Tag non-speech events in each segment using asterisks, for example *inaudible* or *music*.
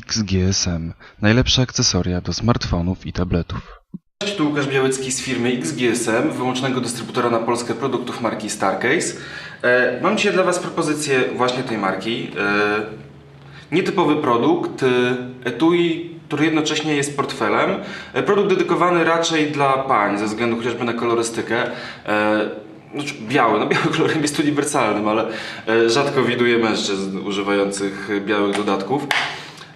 XGSM. Najlepsze akcesoria do smartfonów i tabletów. Cześć, tu Łukasz Białecki z firmy XGSM, wyłącznego dystrybutora na Polskę produktów marki Starcase. E, mam dzisiaj dla Was propozycję właśnie tej marki. E, nietypowy produkt, e, etui, który jednocześnie jest portfelem. E, produkt dedykowany raczej dla pań, ze względu chociażby na kolorystykę. Znaczy biały, no *laughs* biały kolorem jest uniwersalnym, ale rzadko widuję mężczyzn używających białych dodatków.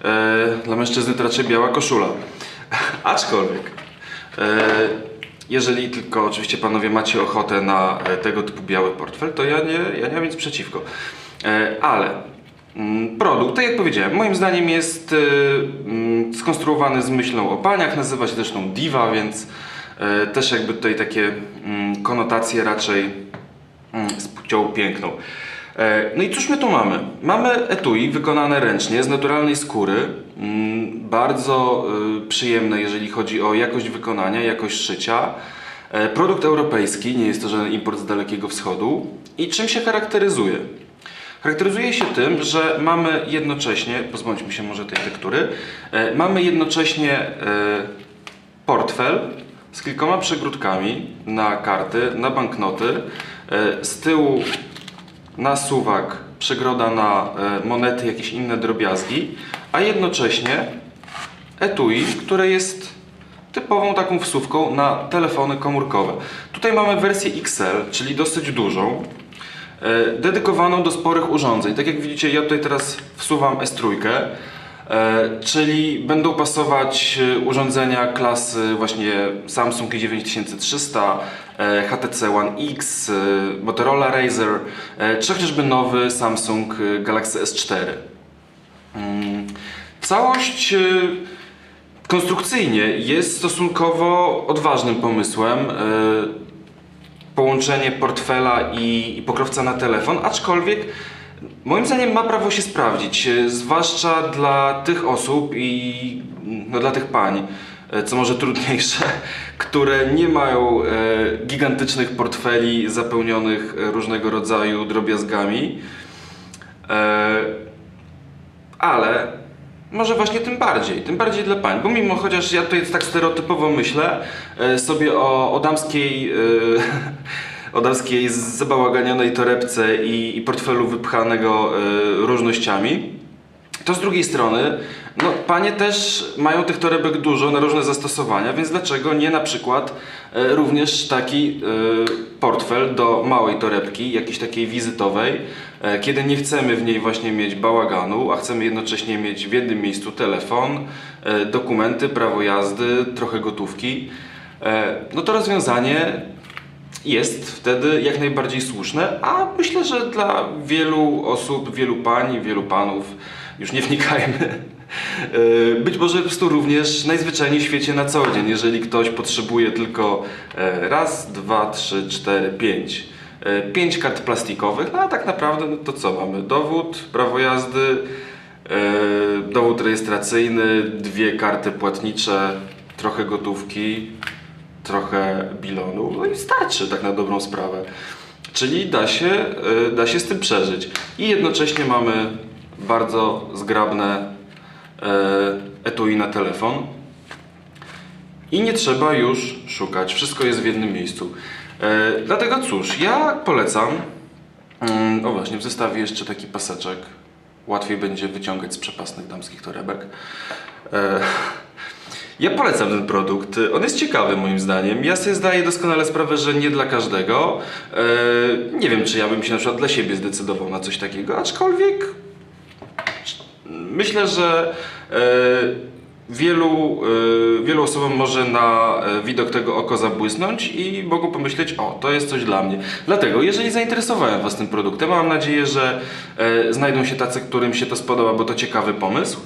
E, dla mężczyzny to raczej biała koszula. *laughs* Aczkolwiek, e, jeżeli tylko oczywiście panowie macie ochotę na e, tego typu biały portfel, to ja nie, ja nie mam nic przeciwko. Ale mm, produkt, tak jak powiedziałem, moim zdaniem jest mm, skonstruowany z myślą o paniach, nazywa się zresztą Diva, więc też jakby tutaj takie mm, konotacje raczej z płcią piękną. E, No i cóż my tu mamy? Mamy etui wykonane ręcznie z naturalnej skóry, mm, bardzo y, przyjemne jeżeli chodzi o jakość wykonania, jakość szycia. E, Produkt europejski, nie jest to żaden import z Dalekiego Wschodu. I czym się charakteryzuje? Charakteryzuje się tym, że mamy jednocześnie, pozbądźmy się może tej tektury, e, mamy jednocześnie portfel z kilkoma przegródkami na karty, na banknoty. Z tyłu na suwak, przegroda na e, monety, jakieś inne drobiazgi, a jednocześnie etui, które jest typową taką wsówką na telefony komórkowe. Tutaj mamy wersję XL, czyli dosyć dużą, e, dedykowaną do sporych urządzeń. Tak jak widzicie, ja tutaj teraz wsuwam S3, e, czyli będą pasować e, urządzenia klasy właśnie Samsung i9300, e, HTC One X, e, Motorola Razer, e, czy chociażby nowy Samsung e, Galaxy S4. Mm, Całość e, konstrukcyjnie jest stosunkowo odważnym pomysłem. e, Połączenie portfela i pokrowca na telefon, aczkolwiek moim zdaniem ma prawo się sprawdzić, e, zwłaszcza dla tych osób i no, dla tych pań, e, co może trudniejsze, *laughs* które nie mają e, gigantycznych portfeli zapełnionych e, różnego rodzaju drobiazgami. E, ale może właśnie tym bardziej, tym bardziej dla pań, bo mimo chociaż ja tutaj tak stereotypowo myślę e, sobie o, o damskiej, e, *laughs* o damskiej zabałaganionej torebce i, i portfelu wypchanego e, różnościami, to z drugiej strony, no panie też mają tych torebek dużo na różne zastosowania, więc dlaczego nie na przykład e, również taki e, portfel do małej torebki, jakiejś takiej wizytowej, e, kiedy nie chcemy w niej właśnie mieć bałaganu, a chcemy jednocześnie mieć w jednym miejscu telefon, dokumenty, prawo jazdy, trochę gotówki, no to rozwiązanie jest wtedy jak najbardziej słuszne, a myślę, że dla wielu osób, wielu pań, wielu panów, już nie wnikajmy, e, być może po prostu również najzwyczajniej w świecie na co dzień, jeżeli ktoś potrzebuje tylko e, raz, dwa, trzy, cztery, pięć. e, Pięć kart plastikowych, no a tak naprawdę no to co mamy? Dowód, prawo jazdy, dowód rejestracyjny, dwie karty płatnicze, trochę gotówki, trochę bilonu, no i starczy tak na dobrą sprawę. Czyli da się, y, da się z tym przeżyć. I jednocześnie mamy bardzo zgrabne y, etui na telefon. I nie trzeba już szukać, wszystko jest w jednym miejscu. Y, Dlatego cóż, ja polecam. mm, O właśnie, w zestawie jeszcze taki paseczek. Łatwiej będzie wyciągać z przepasnych damskich torebek. Ja polecam ten produkt. On jest ciekawy moim zdaniem. Ja sobie zdaję doskonale sprawę, że nie dla każdego. E, nie wiem, czy ja bym się na przykład dla siebie zdecydował na coś takiego, aczkolwiek myślę, że e, wielu, e, wielu osobom może na widok tego oko zabłysnąć i mogą pomyśleć, o, to jest coś dla mnie. Dlatego, jeżeli zainteresowałem Was tym produktem, mam nadzieję, że znajdą się tacy, którym się to spodoba, bo to ciekawy pomysł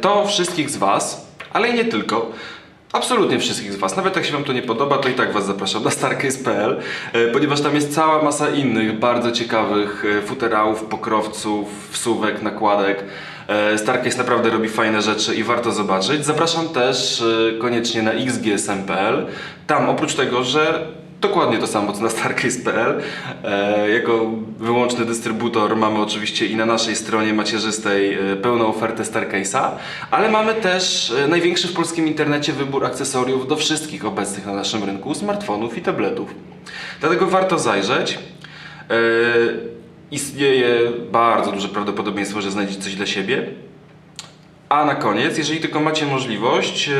to wszystkich z Was, ale i nie tylko, absolutnie wszystkich z Was, nawet jak się Wam to nie podoba, to i tak Was zapraszam na starcase.pl, e, ponieważ tam jest cała masa innych bardzo ciekawych e, futerałów, pokrowców, wsówek, nakładek. E, Starcase naprawdę robi fajne rzeczy i warto zobaczyć. Zapraszam też koniecznie na xgsm.pl. Tam oprócz tego, że dokładnie to samo co na starcase.pl. E, jako wyłączny dystrybutor mamy oczywiście i na naszej stronie macierzystej e, pełną ofertę Starcase'a, ale mamy też e, największy w polskim internecie wybór akcesoriów do wszystkich obecnych na naszym rynku smartfonów i tabletów. Dlatego warto zajrzeć. Istnieje bardzo duże prawdopodobieństwo, że znajdziecie coś dla siebie. A na koniec, jeżeli tylko macie możliwość,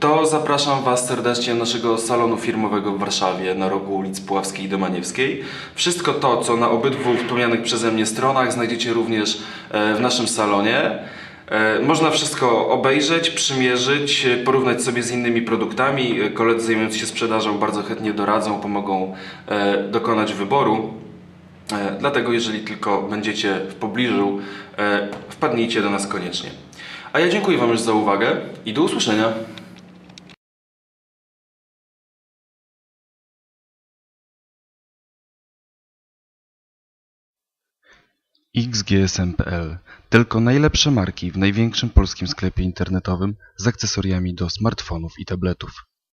to zapraszam Was serdecznie do naszego salonu firmowego w Warszawie na rogu ulic Puławskiej i Domaniewskiej. Wszystko to, co na obydwu wspomnianych przeze mnie stronach znajdziecie również e, w naszym salonie. E, Można wszystko obejrzeć, przymierzyć, e, porównać sobie z innymi produktami. Koledzy zajmujący się sprzedażą bardzo chętnie doradzą, pomogą dokonać wyboru. Dlatego, jeżeli tylko będziecie w pobliżu, wpadnijcie do nas koniecznie. A ja dziękuję Wam już za uwagę i do usłyszenia. xgsm.pl Tylko najlepsze marki w największym polskim sklepie internetowym z akcesoriami do smartfonów i tabletów.